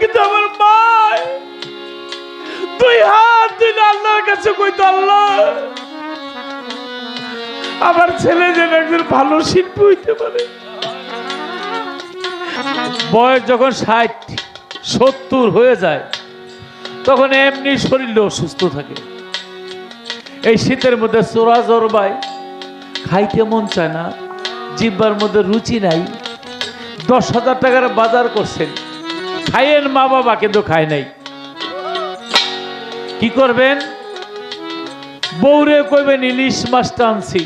কিন্তু আমার মা দুই হাত দিলে আল্লাহর কাছে কইতো, আল্লাহ, আমার ছেলে যেন একজন ভালো শিল্পী হইতে পারে। বয়স যখন ষাট, সত্তর হয়ে যায়, তখন এমনি শরীর অসুস্থ থাকে। এই শীতের মধ্যে চোরা জরবায় খাইতে মন চায় না, জিব্বার মধ্যে রুচি নাই। দশ হাজার টাকার বাজার করছেন। খাইয়েন মা বাবা, কিন্তু খায় নাই। কি করবেন? বৌরে কইবেন, ইলিশ মাছটা আনছি।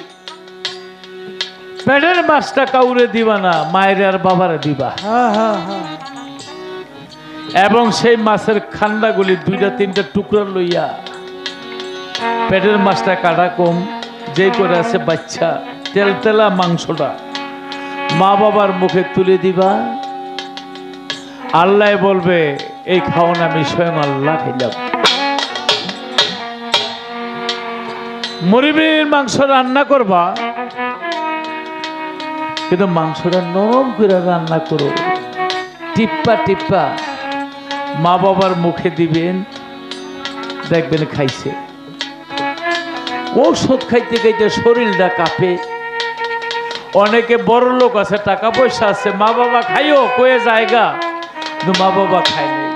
পেটের মাছটা কাউরে দিবা না, মায়ের আর বাবারে দিবা। এবং সেই মাছের খান্ডাগুলি দুইটা, তিনটা টুকরা লইয়া পেটের মাছটা কাটা কম, যেই করে আছে বাচ্চা, তেল তেলা মাংসটা মা বাবার মুখে তুলে দিবা। আল্লাহ বলবে, এই খাওয়ান আমি স্বয়ং আল্লাহ খাইলাম। মুরগির মাংস রান্না করবা, কিন্তু মাংসটা নরম করে রান্না করো। টিপ্পা টিপ্পা। মা বাবার মুখে দিবেন, দেখবেন খাইছে। ঔষধ খাইতে খাইতে শরীরটা কাঁপে। অনেকে বড় লোক আছে, টাকা পয়সা আছে, মা বাবা খাইও, কয়ে জায়গা কিন্তু মা বাবা খায় নাই।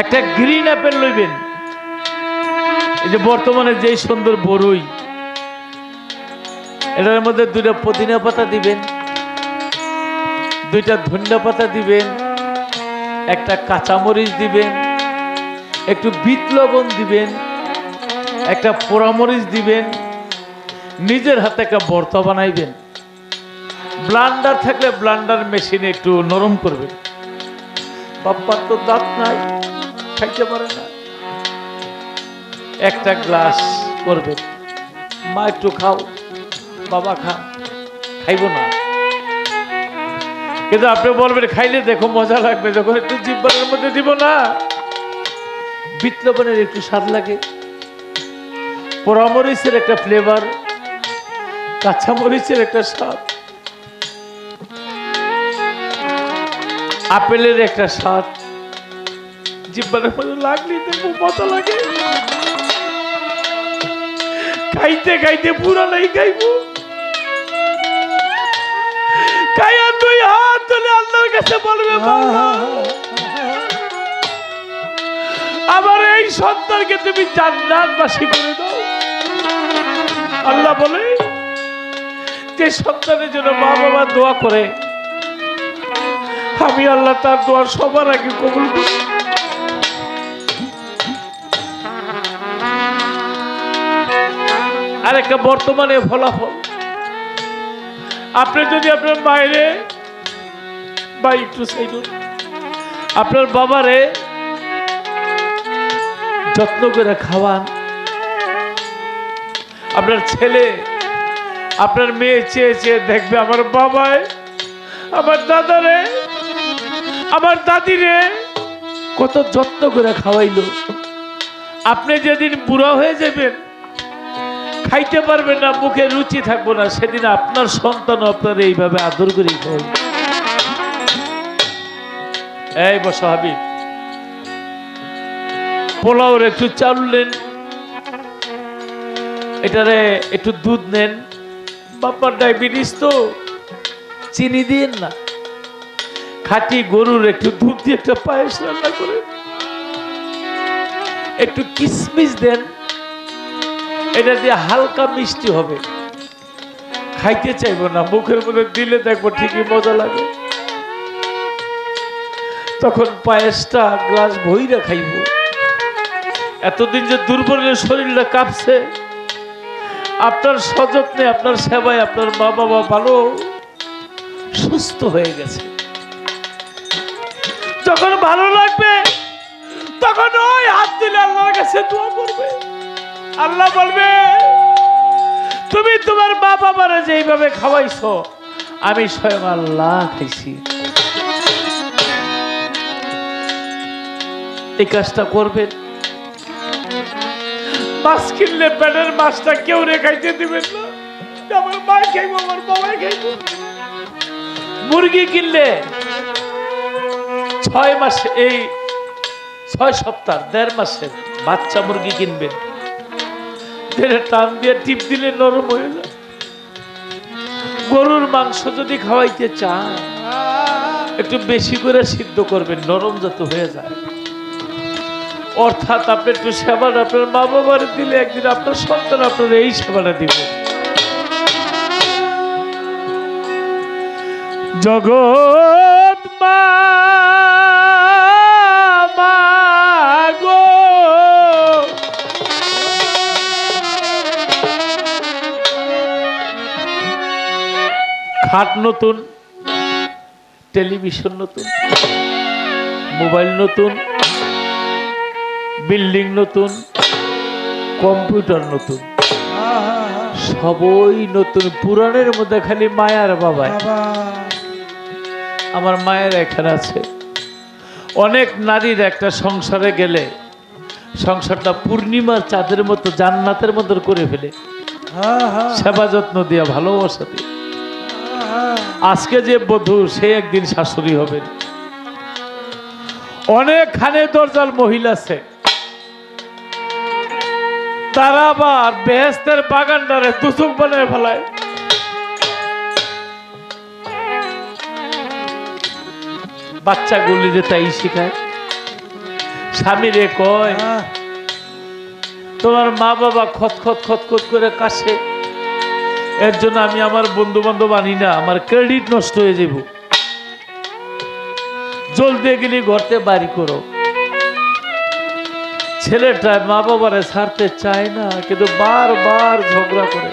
একটা গ্রিন অ্যাপেল লইবেন। এই যে বর্তমানে যেই সুন্দর বড়ই এটার মধ্যে দুইটা পুদিনা পাতা দিবেন, দুইটা ধনিয়া পাতা দিবেন, একটা কাঁচামরিচ দিবেন, একটু বিট লবণ দিবেন, একটা পোড়ামরিচ দিবেন, নিজের হাতে একটা বর্তা বানাইবেন। ব্লান্ডার থাকলে ব্লান্ডার মেশিনে একটু নরম করবে বাপ্পার তো দাঁত নাই, খাইতে পারে না। একটা গ্লাস করবেন। মা, একটু খাও, বাবা খা খাইব না। কিন্তু আপনি বলবেন, খাইলে দেখো মজা লাগবে যখন একটু জিব্বারের মধ্যে দিব না। বিট লবণের একটু স্বাদ লাগে। পোড়ামরিচের একটা ফ্লেভার কাঁচা মরিচের একটা স্বাদ। আপেলের একটা স্বাদ। জিব্বারের মধ্যে লাগলে দেখো মজা লাগে। খাইতে খাইতে পুরো নাই খাইবো। খাইয়া দুই হাত তুলে আল্লাহর কাছে বলবে আমার এই সন্তানকে তুমি জান্নাতবাসী করে দাও। আল্লাহ বলে, যে সন্তানের জন্য মা বাবা দোয়া করে আমি আল্লাহ তার দোয়া সবার আগে কবুল করি। আর একটা বর্তমানে ফলাফল। আপনি যদি আপনার বাইরে বা একটু সাইড আপনার বাবারে যত্ন করে খাওয়ান। আপনার ছেলে, আপনার মেয়ে চেয়ে চেয়ে দেখবে আমার বাবায়, আমার দাদারে আমার দাদিরে কত যত্ন করে খাওয়াইলো। আপনি যেদিন বুড়া হয়ে যাবেন, খাইতে পারবেন না, মুখে রুচি থাকব না, সেদিন আপনার সন্তান আপনার এইভাবে আদর করে খাই এই বস হাবিব পোলাওর একটু চাল নেন এটারে একটু দুধ নেন। বাপার ডায়াবেটিস তো, চিনি দিন না। খাঁটি গরুর একটু দুধ দিয়ে একটা পায়েস রান্না করে। একটু কিশমিশ দেন, এটা দিয়ে হালকা মিষ্টি হবে। খাইতে চাইব না, মুখের মধ্যে দিলে দেখব ঠিকই মজা লাগে। তখন পায়েসটা গ্লাস ভইরা খাইব। এতদিন যে দুর্বলের শরীরটা কাঁপছে, আপনার সযত্নে, আপনার সেবায় আপনার মা বাবা ভালো সুস্থ হয়ে গেছে। যখন ভালো লাগবে, তখন ওই হাত দিলে আল্লাহর কাছে দোয়া করবে। আল্লাহ বলবে, তুমি তোমার মা বাবারা যেইভাবে খাওয়াইছো, আমি স্বয়ং আল্লাহ খাইছি। এই কাজটা করবেন। মাছ কিনলে পেটের মাছটা কেউ রে খাইতে দিবেন না। আমার মা খাইবো, আমার বাবা খাইবো। মুরগি কিনলে ছয় মাসে এই ছয় সপ্তাহ, দেড় মাসের বাচ্চা মুরগি কিনবেন টান দিয়ে টিপ দিলে নরম হয়ে যায়। গরুর মাংস যদি খাওয়াইতে চান, একটু বেশি করে সিদ্ধ করবেন, নরম যত হয়ে যায়। অর্থাৎ আপনি একটু সেবাটা আপনার মা বাবার দিলে একদিন আপনার সন্তান আপনার এই সেবাটা দিবে। জগৎ মা খাট নতুন টেলিভিশন নতুন মোবাইল নতুন বিল্ডিং নতুন কম্পিউটার নতুন সবই নতুন। পুরাণের মধ্যে খালি মায়ার বাবা। আমার মায়ের এখানে আছে। অনেক নারীর একটা সংসারে গেলে সংসারটা পূর্ণিমার চাঁদের মতো জান্নাতের মতো করে ফেলে। সেবা যত্ন দিয়া ভালোবাসা দিয়ে। আজকে যে বধূ সে একদিন শাশুড়ি হবে। অনেক খানে দরজাল মহিলা আছে। তারা আবার বেহেস্তের বাগানটারে দুচুক বানায় ফেলায়। বাচ্চাগুলি যে তাই শিখায়। স্বামী রে কয় তোমার মা বাবা খত খত খত খত করে কাছে এর জন্য আমি আমার বন্ধু বান্ধব আনি না, আমার ক্রেডিট নষ্ট হয়ে যাব জলদি গেলি ঘরতে বাড়ি করো। ছেলেটা মা বাবারে ছাড়তে চায় না, কিন্তু বারবার ঝগড়া করে।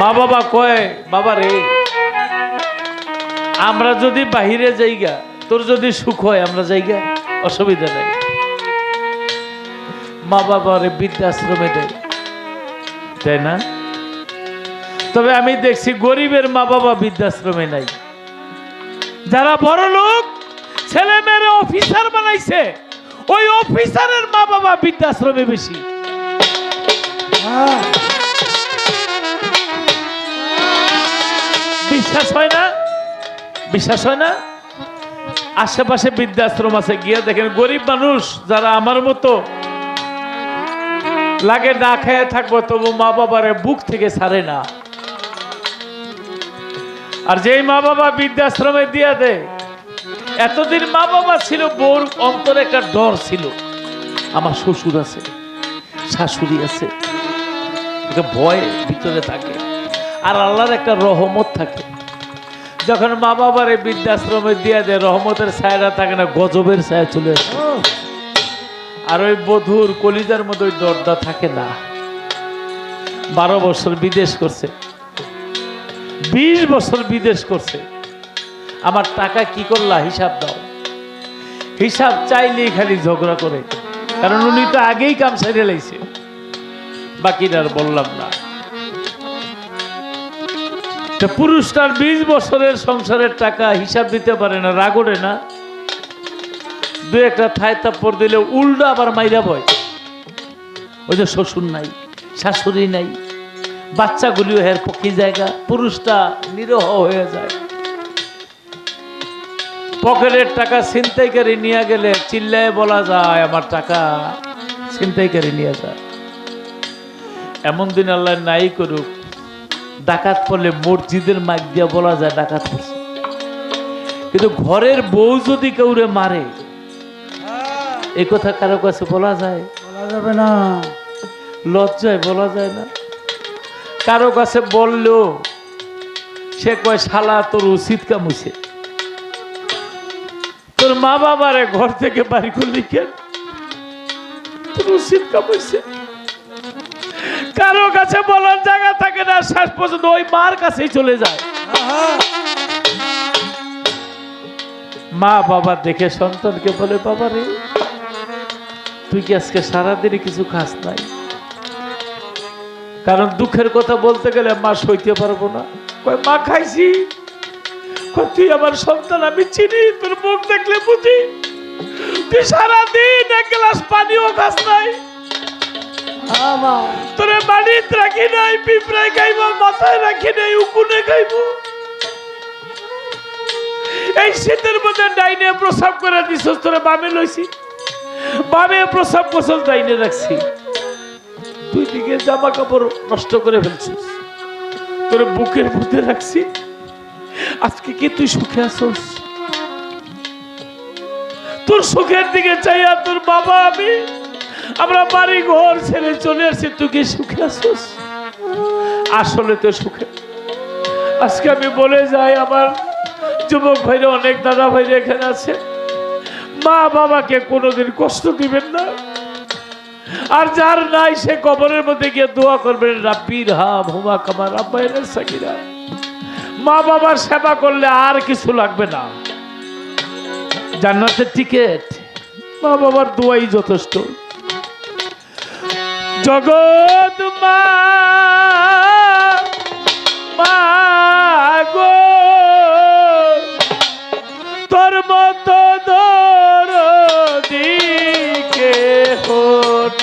মা বাবা কয়, বাবা রে, আমরা যদি বাহিরে যাইগা, তোর যদি সুখ হয়, আমরা যাইগা, অসুবিধা নাই। মা বাবারে বৃদ্ধাশ্রমে দেয়। তাই না? তবে আমি দেখছি গরিবের মা বাবা বৃদ্ধাশ্রমে নাই। যারা বড় লোক, ছেলে মেয়ের অফিসার বানাইছে, ওই অফিসারের মা বাবা বৃদ্ধাশ্রমে বেশি। বিশ্বাস হয় না? বিশ্বাস হয় না? আশেপাশে বৃদ্ধাশ্রম আছে, গিয়ে দেখেন গরিব মানুষ যারা আমার মতো লাগে না, খেয়ে থাকব, তবু মা বাবারে বুক থেকে ছাড়ে না। আর যেই মা বাবা বৃদ্ধাশ্রমে দিয়া দেয়, এতদিন মা বাবা ছিল, বোর অন্তরে একটা ডর ছিল। আমার শ্বশুর আছে, শাশুড়ি আছে একটা ভয় ভিতরে থাকে। আর আল্লাহর একটা রহমত থাকে। যখন মা বাবার এই বৃদ্ধাশ্রমে দিয়ে দেয়, রহমতের ছায়াটা থাকে না, গজবের ছায়া চলে আসে। আর ওই বধুর কলিজার মধ্যে ওই দরদা থাকে না। বারো বছর বিদেশ করছে। বিশ বছর বিদেশ করছে। আমার টাকা কি করলা? হিসাব দাও। হিসাব চাইলেই খালি ঝগড়া করে। কারণ উনি তো আগেই কাম সেরে লাইছে। বাকিটা আর বললাম না। পুরুষটার বিশ বছরের সংসারের টাকা হিসাব দিতে পারে না রাগড়ে না। দু একটা থায় তাপ্পর দিলে উল্টো আবার মাইরা বয় ওই যে শ্বশুর নাই, শাশুড়ি নাই, বাচ্চাগুলিও হের পক্ষী জায়গা, পুরুষটা নিরহ হয়ে যায়। পকেটের টাকা ছিনতাইকারী নিয়ে গেলে চিল্লায় বলা যায়, আমার টাকা ছিনতাইকারী নিয়ে যায় এমন দিন আল্লাহ নাই করুক, ডাকাত পড়লে মসজিদের মাইক দিয়ে বলা যায়, ডাকাত পড়ছে। কিন্তু ঘরের বউ যদি কেউরে মারে এই কথা কারও কাছে বলা যায়? বলা যাবে না। লজ্জায় বলা যায় না? কারও কাছে বললেও সে কয় শালা তোর উচিত কামুছে। তোর মা বাবারে ঘর থেকে বাড়ি করলি কেন? তোর উচিত কামুছে। কারও কাছে বলার জায়গা থাকে না শেষ পর্যন্ত ওই মার কাছেই চলে যায়। মা বাবা দেখে সন্তানকে বলে বাবা রে তুই কি আজকে সারাদিনে কিছু খাস নাই? কারণ দুঃখের কথা বলতে গেলে মা সইতে পারব না। কয় মা খাইছি। তুই আমার সন্তান আমি চিনি তোর মুখ দেখলে বুঝি। তুই সারাদিন এক গ্লাস পানিও খাস নাই। তোরে বাড়িত রাখি নাই পিঁপড়ায় খাইব মাথায় রাখি নাই উকুনে খাইব। এই শীতের মধ্যে ডাইনে প্রসাব করে দিছস তোরে বামে লইছি। বামে প্রসাব করছস ডাইনে রাখছি। তুই দিকে জামা কাপড় নষ্ট করে ফেলছিস তোর বুকের মধ্যে রাখছি। আজকে কি তুই সুখে আসস তোর সুখের দিকে চাইয়া তোর বাবা আমি, আমরা বাড়ি ঘর ছেড়ে চলে আসছি। তুই কি সুখে আসস আসলে তো সুখে। আজকে আমি বলে যাই, আমার যুবক ভাইরা, অনেক দাদা ভাইরা এখানে আছে। মা বাবাকে কোনোদিন কষ্ট দিবেন না। আর যার নাই, সে কবরের মধ্যে গিয়ে দোয়া করবেন, রাব্বির হাম হুমা কামার আব্বাইনের সাকিরা মা বাবার সেবা করলে আর কিছু লাগবে না। জান্নাতের টিকেট। মা বাবার দোয়াই যথেষ্ট। জগৎ মা গো, তোর মতো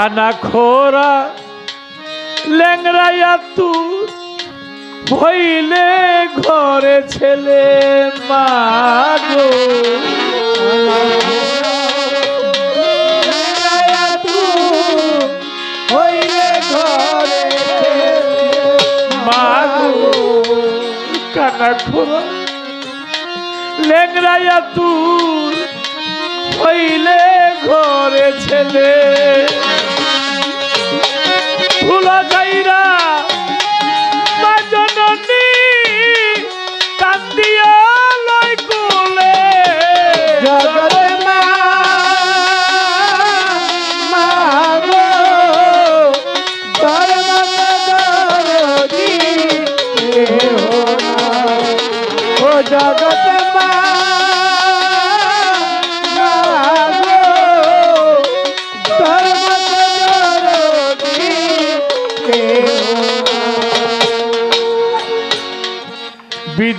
কানা খোরা ল্যাংরাইয়া তুর হইলে ঘরে ছেলে মাগো কানা খোরা ল্যাংরাইয়া তুর হইলে ঘরে ছেলে ফুলা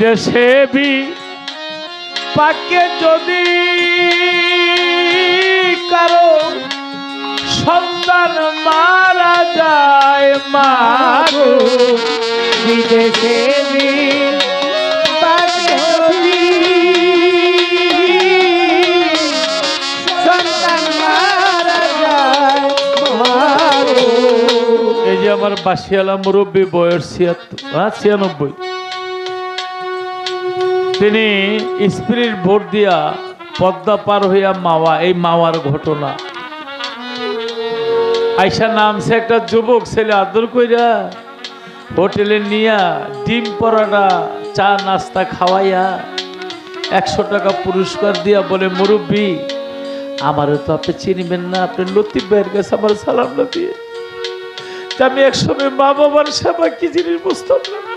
বিদেশে বি পাকে যদি কারও সন্তান মারা যায় বিদেশে মারা এই যে আমার বাসিয়ালা মুরব্বী বয়স ছিয়াত্তর হ্যাঁ ছিয়ানব্বই। তিনি স্পিরিট ভোট দিয়া পদ্মা পার হইয়া মাওয়া, এই মাওয়ার ঘটনা। আইসা নামছে একটা যুবক ছেলে, আদর কইরা হোটেলে নিয়া ডিম পরাটা, চা, নাস্তা খাওয়াইয়া একশো টাকা পুরস্কার দিয়া বলে, মুরব্বী, আমারও তো আপনি চিনিবেন না, আপনি লতিফ ভাইয়ের কাছে আমার দিয়ে তা আমি একসময় মা বাবার সেবা কি জিনিস বুঝতাম না?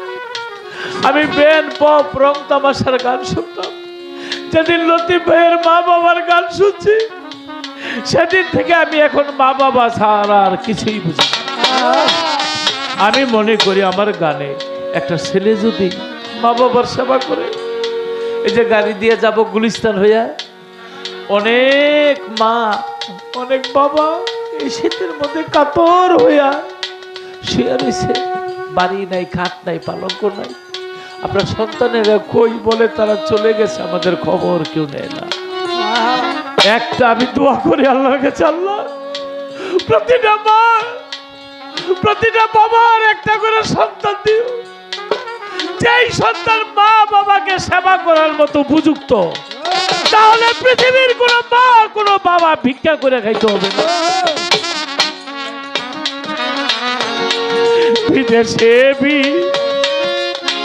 আমি বেন পপ রং তামাশার গান শুনতাম। যেদিন লতিফ ভাইয়ের মা বাবার গান শুনছি, সেদিন থেকে আমি এখন মা বাবা ছাড়া আর কিছুই বুঝি আমি মনে করি আমার গানে একটা ছেলে যদি মা বাবার সেবা করে, এই যে গাড়ি দিয়ে যাব গুলিস্তান হইয়া, অনেক মা, অনেক বাবা এই শীতের মধ্যে কাতর হইয়া শুয়ে রয়েছে। বাড়ি নাই খাট নাই, পালঙ্ক নাই। আপনার সন্তানেরা কই বলে তারা চলে গেছে, আমাদের খবর কেউ নেয় না। একটা আমি দোয়া করি আল্লাহর কাছে, আল্লাহ, প্রতিটা মা, প্রতিটা বাবার একটা করে সন্তান দিও। যেই সন্তান মা বাবাকে সেবা করার মতো উপযুক্ত, তাহলে পৃথিবীর কোনো মা কোনো বাবা ভিক্ষা করে খাইতে হবে না। বিদেশে বি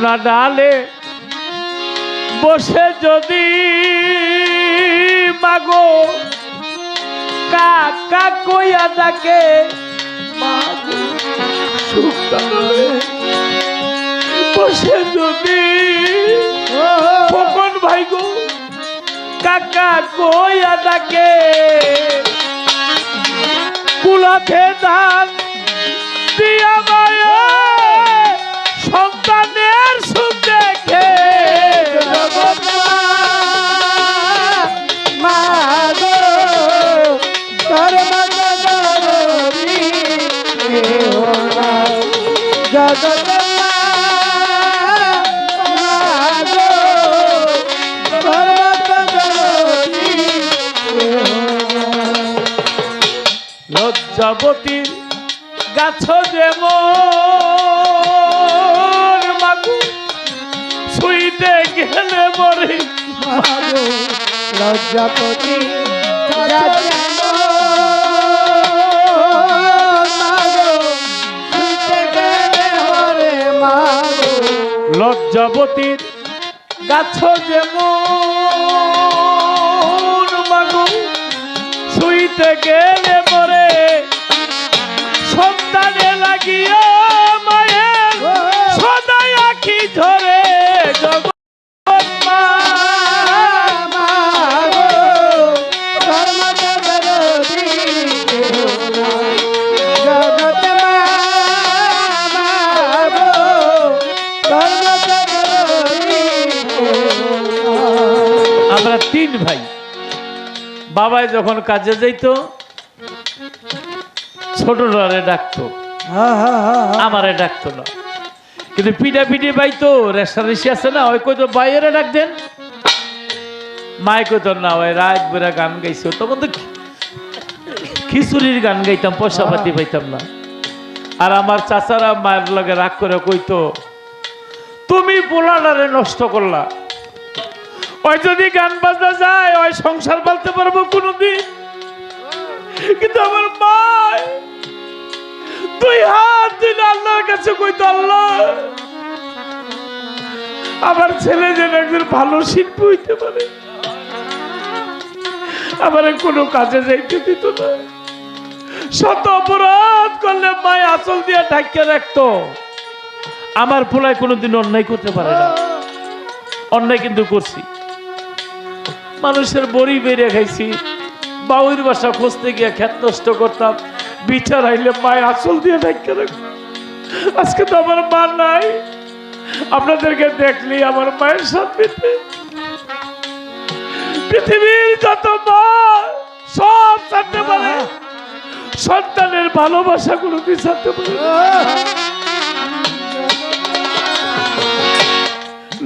শুকনা ডালে বসে যদি মাগো, কাকা কইয়া ডালে বসে যদি, খোকন ভাই গো কাকা কইয়া ডাকে কুলাতে ধান দিয়া সন্তানের সুখ দেখে। জগত লজ্জাবতীর গাছ যেমন লজ্জাপতি লজ্জাবতীর গাছ যেমন মাগু শুইতে গেলে মরে সন্তানে লাগিয়া বাবাই যখন কাজে যাইতো ছোট রে ডাকতো আমারে ডাকতো না। কিন্তু পিঠা পিঠে পাইতো রেশারেশি আছে না ওই কইতো বাইরে ডাক দেন। মায় কইতো না ওই রাত বেড়া গান গাইছো। তখন তো খিচুড়ির গান গাইতাম পয়সা পাতি পাইতাম না। আর আমার চাচারা মায়ের লগে রাগ করে কইতো তুমি পোলাডারে নষ্ট করলা। ওই যদি গান বাজনা যায়, ওই সংসার পালতে পারব কোনোদিন। কিন্তু আমার মা দুই হাত দিলে আল্লাহর কাছে, কইতো, আল্লাহ, আমার ছেলে যেন একজন ভালো শিল্পী হইতে পারে। আমার কোনো কাজে যাইতে দিত না। শত অপরাধ করলে মায় আচল দিয়ে ঢাকিয়ে রাখতো। আমার পোলায় কোনোদিন অন্যায় করতে পারে না। অন্যায় কিন্তু করছি। মানুষের বড়ি বেড়ে খাইছি। বাউর বাসা খুঁজতে গিয়ে খ্যাত নষ্ট করতাম। বিচার আইলে মায়ের আসল দিয়ে ঢাকা রাখতো আজকে তো আমার মা নাই। আপনাদেরকে দেখলি আমার মায়ের সাথে পৃথিবীর যত মা, সব ছাড়তে পারে। সন্তানের ভালোবাসা গুলো ছাড়তে পারে।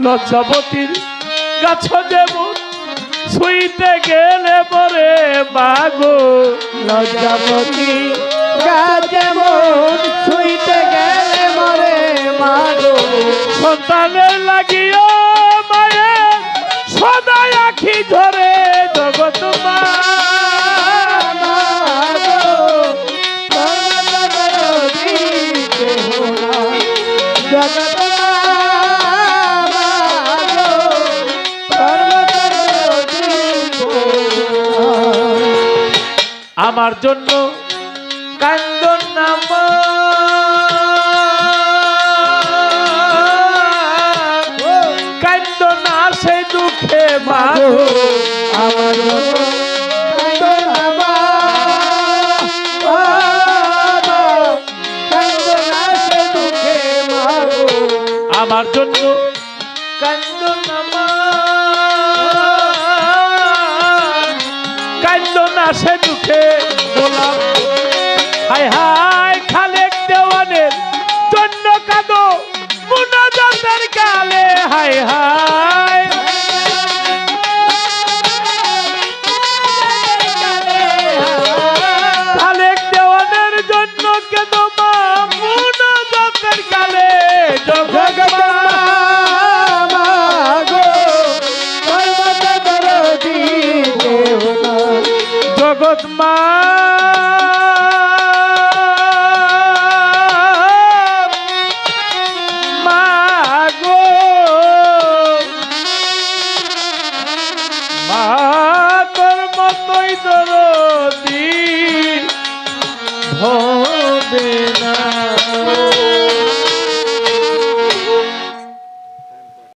লজ্জাবতীর গাছ যেমন শুইতে গেলে পরে বাগো। লজ্জাপতি কাজে মন শুইতে গেলে মরে মাগো সন্তানের লাগিও মায়ের সদায় আখি ধরে আমার জন্য কান্দন নাম। কান্দন আর সেই দুঃখে মাগো। আমার আমার জন্য হায় হায়